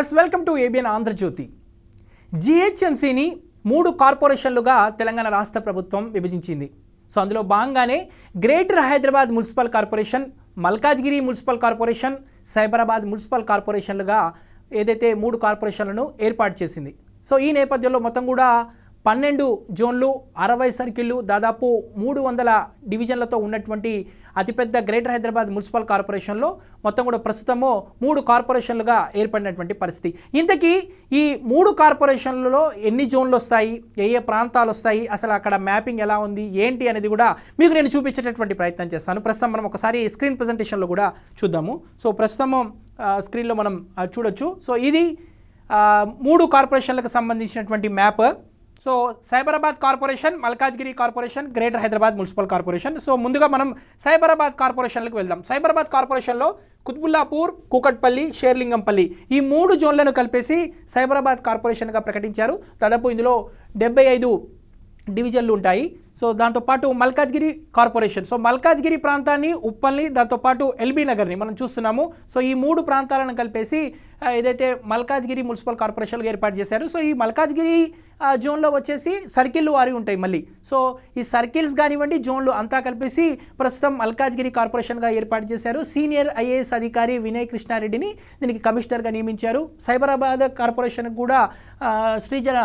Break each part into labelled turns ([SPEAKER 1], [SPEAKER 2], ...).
[SPEAKER 1] Yes welcome to ABN Andhra Jyothy. జిహెచ్ఎంసీని మూడు కార్పొరేషన్లుగా తెలంగాణ రాష్ట్ర ప్రభుత్వం విభజించింది. సో అందులో భాగంగానే greater Hyderabad municipal corporation Malkajgiri municipal corporation Cyberabad municipal కార్పొరేషన్లుగా ఏదైతే మూడు కార్పొరేషన్లను ఏర్పాటు చేసింది. సో ఈ నేపథ్యంలో మొత్తం కూడా పన్నెండు జోన్లు అరవై సర్కిళ్ళు దాదాపు మూడు వందల డివిజన్లతో ఉన్నటువంటి అతిపెద్ద గ్రేటర్ హైదరాబాద్ మున్సిపల్ కార్పొరేషన్లో మొత్తం కూడా ప్రస్తుతము మూడు కార్పొరేషన్లుగా ఏర్పడినటువంటి పరిస్థితి. ఇంతకీ ఈ మూడు కార్పొరేషన్లలో ఎన్ని జోన్లు వస్తాయి? ఏ ఏ ప్రాంతాలు వస్తాయి? అసలు అక్కడ మ్యాపింగ్ ఎలా ఉంది? ఏంటి అనేది కూడా మీకు నేను చూపించేటటువంటి ప్రయత్నం చేస్తాను. ప్రస్తుతం మనం ఒకసారి స్క్రీన్ ప్రజెంటేషన్లో కూడా చూద్దాము. సో ప్రస్తుతము స్క్రీన్లో మనం చూడొచ్చు. సో ఇది మూడు కార్పొరేషన్లకు సంబంధించినటువంటి map. So Cyberabad corporation Malkajgiri corporation greater Hyderabad municipal corporation. So ముందుగా మనం సైబరాబాద్ కార్పొరేషన్లకు వెళ్దాం. సైబరాబాద్ కార్పొరేషన్లో కుత్బుల్లాపూర్ కూకట్పల్లి షేర్లింగంపల్లి ఈ మూడు జోన్లను కలిపేసి సైబరాబాద్ కార్పొరేషన్గా ప్రకటించారు. దాదాపు ఇందులో డెబ్బై ఐదు డివిజన్లు ఉంటాయి. సో దాంతోపాటు మల్కాజ్గిరి కార్పొరేషన్. సో మల్కాజ్గిరి ప్రాంతాన్ని ఉప్పల్ని దాంతోపాటు ఎల్బీ నగర్ని మనం చూస్తున్నాము. సో ఈ మూడు ప్రాంతాలను కలిపేసి ఏదైతే మల్కాజ్గిరి మున్సిపల్ కార్పొరేషన్గా ఏర్పాటు చేశారు సో ఈ మల్కాజ్గిరి జోన్లో వచ్చేసి సర్కిల్ వారి ఉంటాయి మళ్ళీ. సో ఈ సర్కిల్స్ కానివ్వండి జోన్లు అంతా కలిపేసి ప్రస్తుతం మల్కాజ్గిరి కార్పొరేషన్గా ఏర్పాటు చేశారు. సీనియర్ ఐఏఎస్ అధికారి వినయ్ కృష్ణారెడ్డిని దీనికి కమిషనర్గా నియమించారు. సైబరాబాద్ కార్పొరేషన్ కూడా శ్రీజన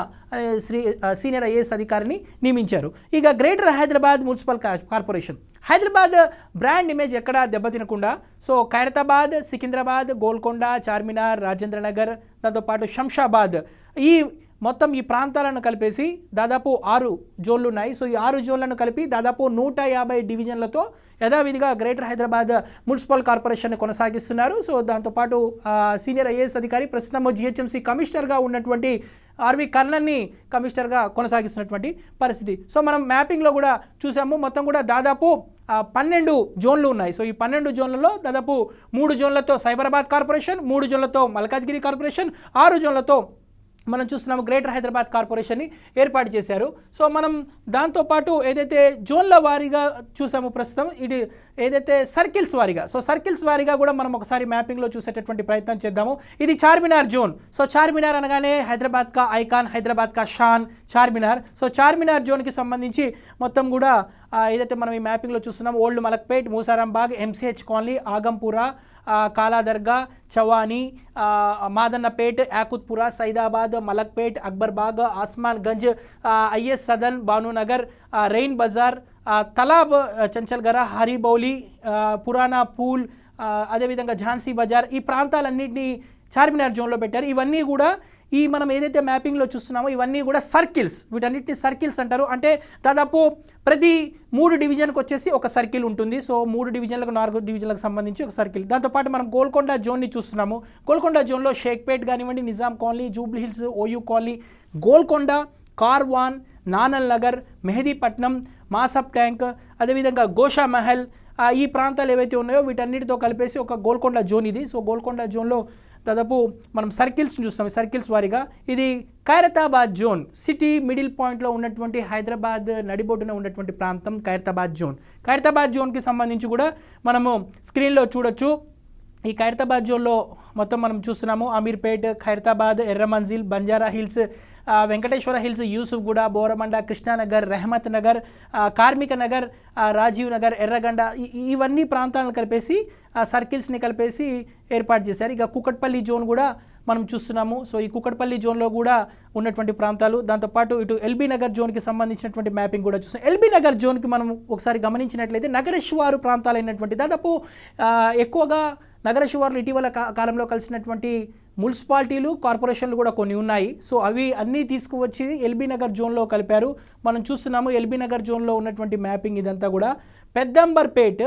[SPEAKER 1] శ్రీ సీనియర్ ఐఏఎస్ అధికారిని నియమించారు. ఇక greater Hyderabad municipal corporation. Hyderabad brand image ఎక్కడా దెబ్బతినకుండా సో ఖైరతాబాద్ సికింద్రాబాద్ గోల్కొండ చార్మినార్ రాజేంద్ర నగర్ దాంతోపాటు శంషాబాద్. ఈ మొత్తం ఈ ప్రాంతాలను కలిపేసి దాదాపు ఆరు జోన్లు ఉన్నాయి. సో ఈ ఆరు జోన్లను కలిపి దాదాపు నూట యాభై డివిజన్లతో యథావిధిగా గ్రేటర్ హైదరాబాద్ మున్సిపల్ కార్పొరేషన్ కొనసాగిస్తున్నారు. సో దాంతోపాటు సీనియర్ ఐఏఎస్ అధికారి ప్రస్తుతం జిహెచ్ఎంసీ కమిషనర్గా ఉన్నటువంటి ఆర్వి కర్ణన్ని కమిషనర్గా కొనసాగిస్తున్నటువంటి పరిస్థితి. సో మనం మ్యాపింగ్లో కూడా చూసాము. మొత్తం కూడా దాదాపు పన్నెండు జోన్లు ఉన్నాయి. సో ఈ పన్నెండు జోన్లలో దాదాపు మూడు జోన్లతో సైబరాబాద్ కార్పొరేషన్ మూడు జోన్లతో మల్కాజ్గిరి కార్పొరేషన్ ఆరు జోన్లతో మనం చూస్తున్నాము గ్రేటర్ హైదరాబాద్ కార్పొరేషన్ని ఏర్పాటు చేశారు. సో మనం దాంతోపాటు ఏదైతే జోన్ల వారీగా చూసాము ప్రస్తుతం ఇది ఏదైతే సర్కిల్స్ వారీగా సో సర్కిల్స్ వారీగా కూడా మనం ఒకసారి మ్యాపింగ్లో చూసేటటువంటి ప్రయత్నం చేద్దాము. ఇది చార్మినార్ జోన్. సో చార్మినార్ అనగానే హైదరాబాద్ కా ఐకాన్ హైదరాబాద్ కా షాన్ చార్మినార్. సో చార్మినార్ జోన్కి సంబంధించి మొత్తం కూడా ఏదైతే మనం ఈ మ్యాపింగ్లో చూస్తున్నాం old Malakpet Moosarambagh MCH Colony Aghapura Kaladarga Chawni Madannapet Yakutpura Saidabad Malakpet Akbarbagh Asman Ganj IS Sadan Bhanunagar Rein Bazar Talab Chanchalguda Haribowli Purana Pul అదేవిధంగా ఝాన్సీ బజార్ ఈ ప్రాంతాలన్నింటినీ చార్మినార్ జోన్లో పెట్టారు. ఇవన్నీ కూడా ఈ మనం ఏదైతే మ్యాపింగ్లో చూస్తున్నామో ఇవన్నీ కూడా సర్కిల్స్ వీటన్నిటిని సర్కిల్స్ అంటారు. అంటే దాదాపు ప్రతి మూడు డివిజన్కి వచ్చేసి ఒక సర్కిల్ ఉంటుంది. సో మూడు డివిజన్లకు నాలుగు డివిజన్లకు సంబంధించి ఒక సర్కిల్ దాంతోపాటు మనం గోల్కొండ జోన్ని చూస్తున్నాము. గోల్కొండ జోన్లో షేక్పేట్ కానివ్వండి Nizam Colony Jubilee Hills OU Colony Golconda Karwan Nanal Nagar Mehdipatnam Masab Tank అదేవిధంగా గోషా మహల్ ఈ ప్రాంతాలు ఏవైతే ఉన్నాయో వీటన్నిటితో కలిపేసి ఒక గోల్కొండ జోన్ ఇది. సో గోల్కొండ జోన్లో దాదాపు మనం సర్కిల్స్ని చూస్తాం. సర్కిల్స్ వారీగా ఇది ఖైరతాబాద్ జోన్ సిటీ మిడిల్ పాయింట్లో ఉన్నటువంటి హైదరాబాద్ నడిబొడ్డున ఉన్నటువంటి ప్రాంతం ఖైరతాబాద్ జోన్. ఖైరతాబాద్ జోన్కి సంబంధించి కూడా మనము స్క్రీన్లో చూడొచ్చు. ఈ ఖైరతాబాద్ జోన్లో మొత్తం మనం చూస్తున్నాము. అమీర్పేట్ ఖైరతాబాద్ ఎర్రమంజిల్ బంజారా హిల్స్ వెంకటేశ్వర హిల్స్ యూసుఫ్గూడ బోరమండ కృష్ణానగర్ రెహమత్ నగర్ కార్మిక నగర్ రాజీవ్ నగర్ ఎర్రగండ ఈ- ఇవన్నీ ప్రాంతాలను కలిపేసి ఆ సర్కిల్స్ని కలిపేసి ఏర్పాటు చేశారు. ఇక కుకట్పల్లి జోన్ కూడా మనం చూస్తున్నాము. సో ఈ కుకట్పల్లి జోన్లో కూడా ఉన్నటువంటి ప్రాంతాలు దాంతోపాటు ఇటు ఎల్బీ నగర్ జోన్కి సంబంధించినటువంటి మ్యాపింగ్ కూడా చూస్తాం ఎల్బీ నగర్ జోన్కి మనం ఒకసారి గమనించినట్లయితే నగర శివారు ప్రాంతాలైనటువంటి దాదాపు ఎక్కువగా నగర శివార్లు ఇటీవల కాలంలో కలిసినటువంటి మున్సిపాలిటీలు కార్పొరేషన్లు కూడా కొన్ని ఉన్నాయి. సో అవి అన్నీ తీసుకువచ్చి ఎల్బీ నగర్ జోన్లో కలిపారు. మనం చూస్తున్నాము ఎల్బీ నగర్ జోన్లో ఉన్నటువంటి మ్యాపింగ్ ఇదంతా కూడా. పెద్దంబర్పేట్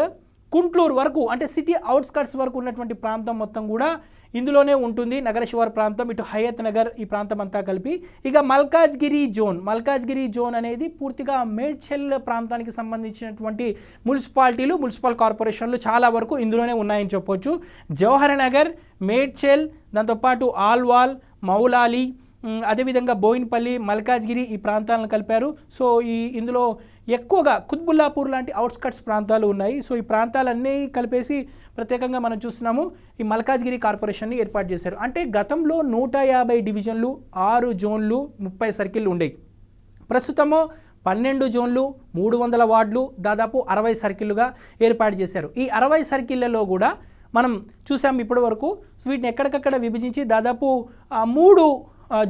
[SPEAKER 1] కుంట్లూరు వరకు అంటే సిటీ అవుట్స్కట్స్ వరకు ఉన్నటువంటి ప్రాంతం మొత్తం కూడా ఇందులోనే ఉంటుంది. నగరశివార్ ప్రాంతం ఇటు హయత్ నగర్ ఈ ప్రాంతం అంతా కలిపి. ఇక మల్కాజ్గిరి జోన్ మల్కాజ్గిరి జోన్ అనేది పూర్తిగా మేడ్చెల్ ప్రాంతానికి సంబంధించినటువంటి మున్సిపాలిటీలు మున్సిపల్ కార్పొరేషన్లు చాలా వరకు ఇందులోనే ఉన్నాయని చెప్పొచ్చు. జవహర్ నగర్ మేడ్చెల్ దాంతోపాటు ఆల్వాల్ మౌలాలి అదేవిధంగా బోయిన్పల్లి మల్కాజ్గిరి ఈ ప్రాంతాలను కలిపారు. సో ఈ ఇందులో ఎక్కువగా కుత్బుల్లాపూర్ లాంటి అవుట్స్కట్స్ ప్రాంతాలు ఉన్నాయి. సో ఈ ప్రాంతాలన్నీ కలిపేసి ప్రత్యేకంగా మనం చూస్తున్నాము ఈ మల్కాజ్గిరి కార్పొరేషన్ని ఏర్పాటు చేశారు. అంటే గతంలో నూట యాభై డివిజన్లు ఆరు జోన్లు ముప్పై సర్కిళ్ళు ఉండేవి ప్రస్తుతము పన్నెండు జోన్లు మూడు వందల వార్డులు దాదాపు అరవై సర్కిళ్ళుగా ఏర్పాటు చేశారు. ఈ అరవై సర్కిళ్ళలో కూడా మనం చూసాం ఇప్పటి వరకు వీటిని ఎక్కడికక్కడ విభజించి దాదాపు మూడు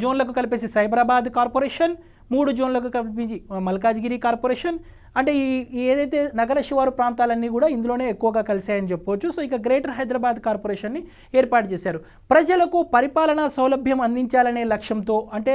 [SPEAKER 1] జోన్లకు కలిపేసి సైబరాబాద్ కార్పొరేషన్ మూడు జోన్లకు కలిపించి మల్కాజ్గిరి కార్పొరేషన్ అంటే ఈ ఏదైతే నగర శివారు ప్రాంతాలన్నీ కూడా ఇందులోనే ఎక్కువగా కలిశాయని చెప్పవచ్చు సో ఇక గ్రేటర్ హైదరాబాద్ కార్పొరేషన్ని ఏర్పాటు చేశారు. ప్రజలకు పరిపాలనా సౌలభ్యం అందించాలనే లక్ష్యంతో అంటే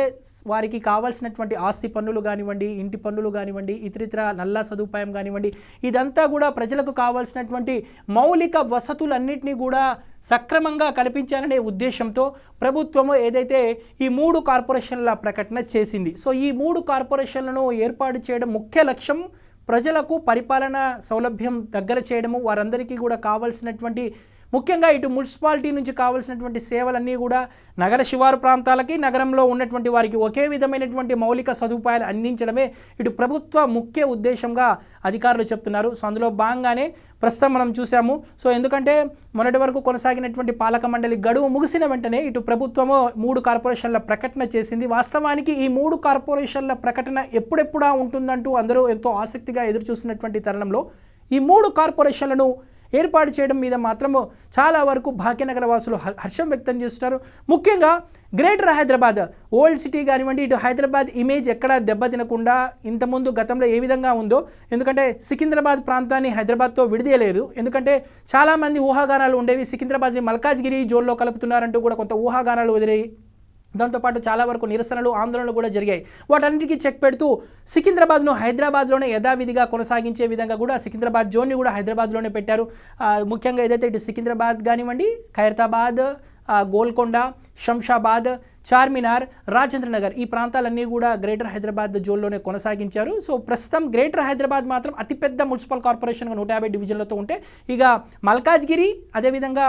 [SPEAKER 1] వారికి కావాల్సినటువంటి ఆస్తి పన్నులు కానివ్వండి ఇంటి పన్నులు కానివ్వండి ఇతరితర నల్లా సదుపాయం కానివ్వండి ఇదంతా కూడా ప్రజలకు కావాల్సినటువంటి మౌలిక వసతులన్నింటినీ కూడా సక్రమంగా కల్పించాలనే ఉద్దేశంతో ప్రభుత్వము ఏదైతే ఈ మూడు కార్పొరేషన్ల ప్రకటన చేసింది. సో ఈ మూడు కార్పొరేషన్లను ఏర్పాటు చేయడం ముఖ్య లక్ష్యం ప్రజలకు పరిపాలన సౌలభ్యం దగ్గర చేయడము వారందరికీ కూడా కావాల్సినటువంటి ముఖ్యంగా ఇటు మున్సిపాలిటీ నుంచి కావాల్సినటువంటి సేవలన్నీ కూడా నగర శివారు ప్రాంతాలకి నగరంలో ఉన్నటువంటి వారికి ఒకే విధమైనటువంటి మౌలిక సదుపాయాలు అందించడమే ఇటు ప్రభుత్వ ముఖ్య ఉద్దేశంగా అధికారులు చెప్తున్నారు. సో అందులో భాగంగానే ప్రస్తుతం మనం చూసాము సో ఎందుకంటే మొన్నటి వరకు కొనసాగినటువంటి పాలక మండలి గడువు ముగిసిన వెంటనే ఇటు ప్రభుత్వము మూడు కార్పొరేషన్ల ప్రకటన చేసింది. వాస్తవానికి ఈ మూడు కార్పొరేషన్ల ప్రకటన ఎప్పుడెప్పుడా ఉంటుందంటూ అందరూ ఎంతో ఆసక్తిగా ఎదురు చూసినటువంటి తరుణంలో ఈ మూడు కార్పొరేషన్లను ఏర్పాటు చేయడం మీద మాత్రము చాలా వరకు భాగ్యనగర వాసులు హర్షం వ్యక్తం చేస్తున్నారు. ముఖ్యంగా గ్రేటర్ హైదరాబాద్ ఓల్డ్ సిటీ కానివ్వండి ఇటు హైదరాబాద్ ఇమేజ్ ఎక్కడ దెబ్బతినకుండా ఇంతకుముందు గతంలో ఏ విధంగా ఉందో ఎందుకంటే సికింద్రాబాద్ ప్రాంతాన్ని హైదరాబాద్తో విడిదీయలేదు. ఎందుకంటే చాలామంది ఊహాగానాలు ఉండేవి. సికింద్రాబాద్ని మల్కాజ్గిరి జోన్లో కలుపుతున్నారంటూ కూడా కొంత ఊహాగానాలు వదిలేయి. దాంతోపాటు చాలా వరకు నిరసనలు ఆందోళనలు కూడా జరిగాయి. వాటన్నిటికీ చెక్ పెడుతూ సికింద్రాబాద్ను హైదరాబాద్లోనే యథావిధిగా కొనసాగించే విధంగా కూడా సికింద్రాబాద్ జోన్ని కూడా హైదరాబాద్లోనే పెట్టారు. ముఖ్యంగా ఏదైతే ఇటు సికింద్రాబాద్ కానివ్వండి ఖైరతాబాద్ గోల్కొండ శంషాబాద్ చార్మినార్ రాజేంద్ర నగర్ ఈ ప్రాంతాలన్నీ కూడా గ్రేటర్ హైదరాబాద్ జోన్లోనే కొనసాగించారు. సో ప్రస్తుతం గ్రేటర్ హైదరాబాద్ మాత్రం అతిపెద్ద మున్సిపల్ కార్పొరేషన్గా నూట యాభై డివిజన్లతో ఉంటే ఇక మల్కాజ్గిరి అదేవిధంగా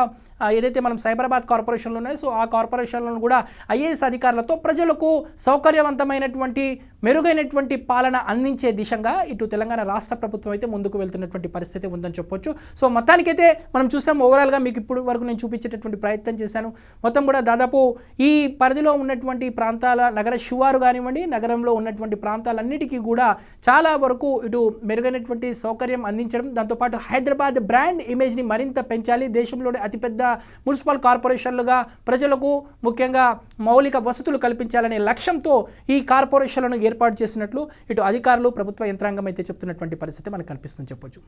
[SPEAKER 1] ఏదైతే మనం సైబరాబాద్ కార్పొరేషన్లు ఉన్నాయో సో ఆ కార్పొరేషన్లను కూడా ఐఏఎస్ అధికారులతో ప్రజలకు సౌకర్యవంతమైనటువంటి మెరుగైనటువంటి పాలన అందించే దిశగా ఇటు తెలంగాణ రాష్ట్ర ప్రభుత్వం అయితే ముందుకు వెళ్తున్నటువంటి పరిస్థితి ఉందని చెప్పొచ్చు. సో మొత్తానికైతే మనం చూసాం ఓవరాల్గా మీకు ఇప్పుడు వరకు నేను చూపించేటటువంటి ప్రయత్నం చేశాను. మొత్తం కూడా దాదాపు ఈ పరిధిలో ఉన్నటువంటి ప్రాంతాల నగర శివారు కానివ్వండి నగరంలో ఉన్నటువంటి ప్రాంతాలన్నిటికీ కూడా చాలా వరకు ఇటు మెరుగైనటువంటి సౌకర్యం అందించడం దాంతోపాటు హైదరాబాద్ బ్రాండ్ ఇమేజ్ని మరింత పెంచాలి. దేశంలోని అతిపెద్ద మున్సిపల్ కార్పొరేషన్లుగా ప్రజలకు ముఖ్యంగా మౌలిక వసతులు కల్పించాలనే లక్ష్యంతో ఈ కార్పొరేషన్లను ఏర్పాటు చేసినట్లు ఇటు అధికారులు ప్రభుత్వ యంత్రాంగం అయితే చెప్తున్నటువంటి పరిస్థితి మనకు కనిపిస్తుంది చెప్పొచ్చు.